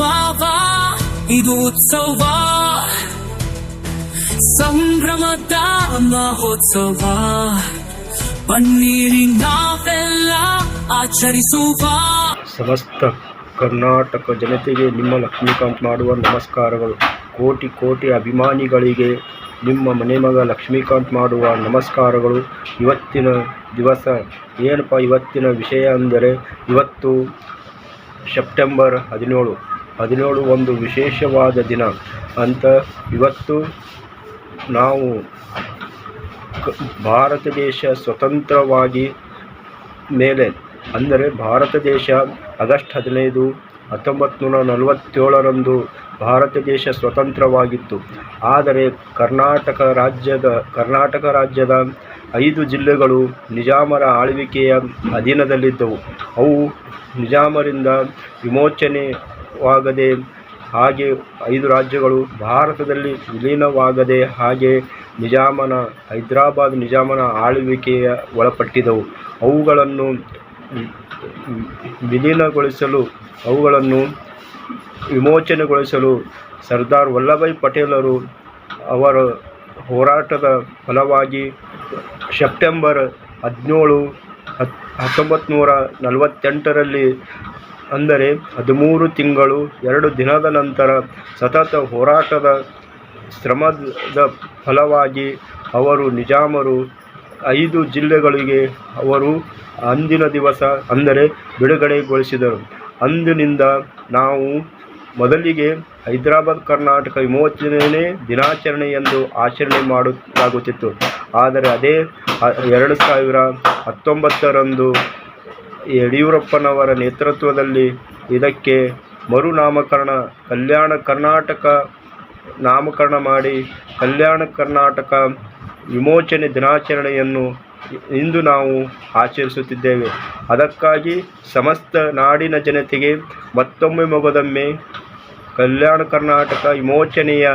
ಭಾವ, ಇದು ಉತ್ಸವ. ಸಂಭ್ರಮದ ಮಹೋತ್ಸವ. ಬನ್ನಿರಿ ನಾವೆಲ್ಲ ಆಚರಿಸುವ. ಸಮಸ್ತ ಕರ್ನಾಟಕ ಜನತೆಗೆ ನಿಮ್ಮ ಲಕ್ಷ್ಮೀಕಾಂತ್ ಮಾಡುವ ನಮಸ್ಕಾರಗಳು. ಕೋಟಿ ಕೋಟಿ ಅಭಿಮಾನಿಗಳಿಗೆ ನಿಮ್ಮ ಮನೆ ಮಗ ಲಕ್ಷ್ಮೀಕಾಂತ್ ಮಾಡುವ ನಮಸ್ಕಾರಗಳು. ಇವತ್ತಿನ ದಿವಸ ಏನಪ್ಪ ಇವತ್ತಿನ ವಿಷಯ ಅಂದರೆ ಇವತ್ತು ಸೆಪ್ಟೆಂಬರ್ ಹದಿನೇಳು. ಹದಿನೇಳು ಒಂದು ವಿಶೇಷವಾದ ದಿನ ಅಂತ ಇವತ್ತು ನಾವು ಭಾರತ ದೇಶ ಸ್ವತಂತ್ರವಾಗಿ ಮೇಲೆ, ಅಂದರೆ ಭಾರತ ದೇಶ ಆಗಸ್ಟ್ ಹದಿನೈದು ಹತ್ತೊಂಬತ್ತು ನೂರ ನಲವತ್ತೇಳರಂದು ಭಾರತ ದೇಶ ಸ್ವತಂತ್ರವಾಗಿತ್ತು. ಆದರೆ ಕರ್ನಾಟಕ ರಾಜ್ಯದ ಕರ್ನಾಟಕ ರಾಜ್ಯದ ಐದು ಜಿಲ್ಲೆಗಳು ನಿಜಾಮರ ಆಳ್ವಿಕೆಯ ಅಧೀನದಲ್ಲಿದ್ದವು. ಅವು ನಿಜಾಮರಿಂದ ವಿಮೋಚನೆವಾಗದೆ ಹಾಗೆ ಐದು ರಾಜ್ಯಗಳು ಭಾರತದಲ್ಲಿ ವಿಲೀನವಾಗದೆ ಹಾಗೆ ನಿಜಾಮನ, ಹೈದರಾಬಾದ್ ನಿಜಾಮನ ಆಳ್ವಿಕೆಯ ಒಳಪಟ್ಟಿದ್ದವು. ಅವುಗಳನ್ನು ವಿಲೀನಗೊಳಿಸಲು, ಅವುಗಳನ್ನು ವಿಮೋಚನೆಗೊಳಿಸಲು ಸರ್ದಾರ್ ವಲ್ಲಭಾಯ್ ಪಟೇಲರು ಅವರ ಹೋರಾಟದ ಫಲವಾಗಿ ಸೆಪ್ಟೆಂಬರ್ ಹದಿನೇಳು, ಹತ್ ಹತ್ತೊಂಬತ್ತು ನೂರ ನಲವತ್ತೆಂಟರಲ್ಲಿ ಅಂದರೆ ಹದಿಮೂರು ತಿಂಗಳು, ಎರಡು ದಿನದ ನಂತರ ಸತತ ಹೋರಾಟದ ಶ್ರಮದ ಫಲವಾಗಿ ಅವರು ನಿಜಾಮರು. ಐದು ಜಿಲ್ಲೆಗಳಿಗೆ ಅವರು ಅಂದಿನ ದಿವಸ, ಅಂದರೆ ಬಿಡುಗಡೆಗೊಳಿಸಿದರು. ಅಂದಿನಿಂದ ನಾವು ಮೊದಲಿಗೆ ಹೈದರಾಬಾದ್, ಕರ್ನಾಟಕ ವಿಮೋಚನೆ ದಿನಾಚರಣೆ ಎಂದು ಆಚರಣೆ ಮಾಡಲಾಗುತ್ತಿತ್ತು ಆದರೆ ಅದೇ, ಎರಡು ಸಾವಿರ ಹತ್ತೊಂಬತ್ತರಂದು ಯಡಿಯೂರಪ್ಪನವರ ನೇತೃತ್ವದಲ್ಲಿ ಇದಕ್ಕೆ ಮರುನಾಮಕರಣ, ಕಲ್ಯಾಣ ಕರ್ನಾಟಕ ನಾಮಕರಣ ಮಾಡಿ ಕಲ್ಯಾಣ ಕರ್ನಾಟಕ ವಿಮೋಚನೆ ದಿನಾಚರಣೆಯನ್ನು ಇಂದು ನಾವು ಆಚರಿಸುತ್ತಿದ್ದೇವೆ. ಅದಕ್ಕಾಗಿ ಸಮಸ್ತ ನಾಡಿನ ಜನತೆಗೆ ಮತ್ತೊಮ್ಮೆ ಮೊಗದೊಮ್ಮೆ ಕಲ್ಯಾಣ ಕರ್ನಾಟಕ ವಿಮೋಚನೆಯ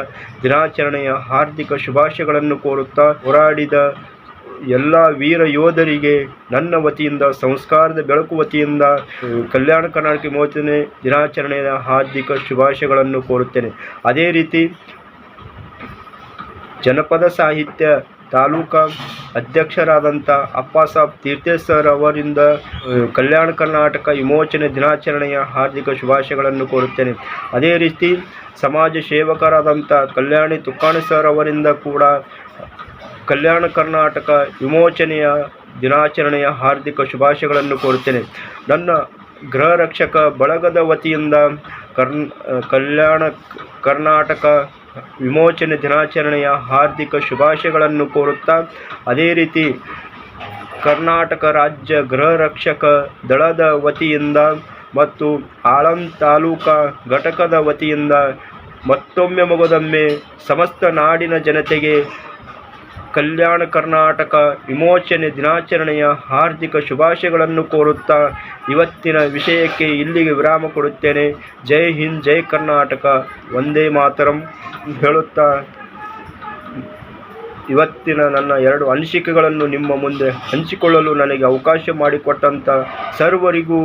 ದಿನಾಚರಣೆಯ ಹಾರ್ದಿಕ ಶುಭಾಶಯಗಳನ್ನು ಕೋರುತ್ತಾ ಹೋರಾಡಿದ ಎಲ್ಲ ವೀರ ಯೋಧರಿಗೆ ನನ್ನ ವತಿಯಿಂದ, ಸಂಸ್ಕಾರದ ಬೆಳಕು ವತಿಯಿಂದ, ಕಲ್ಯಾಣ ಕರ್ನಾಟಕ ವಿಮೋಚನೆ ದಿನಾಚರಣೆಯ ಹಾರ್ದಿಕ ಶುಭಾಶಯಗಳನ್ನು ಕೋರುತ್ತೇನೆ. ಅದೇ ರೀತಿ ಜನಪದ ಸಾಹಿತ್ಯ ತಾಲೂಕಾ ಅಧ್ಯಕ್ಷರಾದಂಥ ಅಪ್ಪಾಸಾಬ್ ತೀರ್ಥೇಶ್ ಸರ್ ಅವರಿಂದ, ಕಲ್ಯಾಣ ಕರ್ನಾಟಕ ವಿಮೋಚನೆ ದಿನಾಚರಣೆಯ ಹಾರ್ದಿಕ ಶುಭಾಶಯಗಳನ್ನು ಕೋರುತ್ತೇನೆ. ಅದೇ ರೀತಿ ಸಮಾಜ ಸೇವಕರಾದಂಥ ಕಲ್ಯಾಣಿ ತುಕ್ಕಾಣಿ ಸರ್ ಅವರಿಂದ ಕೂಡ ಕಲ್ಯಾಣ ಕರ್ನಾಟಕ ವಿಮೋಚನೆಯ ದಿನಾಚರಣೆಯ ಹಾರ್ದಿಕ ಶುಭಾಶಯಗಳನ್ನು ಕೋರುತ್ತೇನೆ. ನನ್ನ ಗೃಹ ರಕ್ಷಕ ಬಳಗದ ವತಿಯಿಂದ ಕರ್ನ್, ಕಲ್ಯಾಣ ಕರ್ನಾಟಕ ವಿಮೋಚನೆ ದಿನಾಚರಣೆಯ ಹಾರ್ದಿಕ ಶುಭಾಶಯಗಳನ್ನು ಕೋರುತ್ತಾ, ಅದೇ ರೀತಿ ಕರ್ನಾಟಕ ರಾಜ್ಯ ಗೃಹ ರಕ್ಷಕ ದಳದ ವತಿಯಿಂದ ಮತ್ತು ಆಳಂ ತಾಲೂಕಾ ಘಟಕದ ವತಿಯಿಂದ ಮತ್ತೊಮ್ಮೆ ಮೊಗದೊಮ್ಮೆ ಸಮಸ್ತ ನಾಡಿನ ಜನತೆಗೆ ಕಲ್ಯಾಣ ಕರ್ನಾಟಕ ವಿಮೋಚನೆ ದಿನಾಚರಣೆಯ ಹಾರ್ದಿಕ ಶುಭಾಶಯಗಳನ್ನು ಕೋರುತ್ತಾ ಇವತ್ತಿನ ವಿಷಯಕ್ಕೆ ಇಲ್ಲಿಗೆ ವಿರಾಮ ಕೊಡುತ್ತೇನೆ. ಜೈ ಹಿಂದ್, ಜೈ ಕರ್ನಾಟಕ. ಒಂದೇ ಮಾತರಂ ಹೇಳುತ್ತಾ ಇವತ್ತಿನ ನನ್ನ ಎರಡು ಅನಿಸಿಕೆಗಳನ್ನು ನಿಮ್ಮ ಮುಂದೆ ಹಂಚಿಕೊಳ್ಳಲು ನನಗೆ ಅವಕಾಶ ಮಾಡಿಕೊಟ್ಟಂಥ ಸರ್ವರಿಗೂ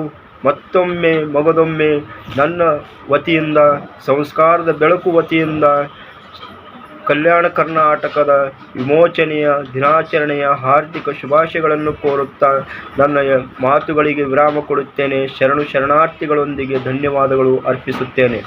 ಮತ್ತೊಮ್ಮೆ, ಮಗದೊಮ್ಮೆ ನನ್ನ ವತಿಯಿಂದ, ಸಂಸ್ಕಾರದ ಬೆಳಕು ವತಿಯಿಂದ ಕಲ್ಯಾಣ ಕರ್ನಾಟಕದ ವಿಮೋಚನೆಯ ದಿನಾಚರಣೆಯ ಹಾರ್ದಿಕ ಶುಭಾಶಯಗಳನ್ನು ಕೋರುತ್ತಾ ನನ್ನ ಮಾತುಗಳಿಗೆ ವಿರಾಮ ಕೊಡುತ್ತೇನೆ. ಶರಣು ಶರಣಾರ್ಥಿಗಳೊಂದಿಗೆ ಧನ್ಯವಾದಗಳು ಅರ್ಪಿಸುತ್ತೇನೆ.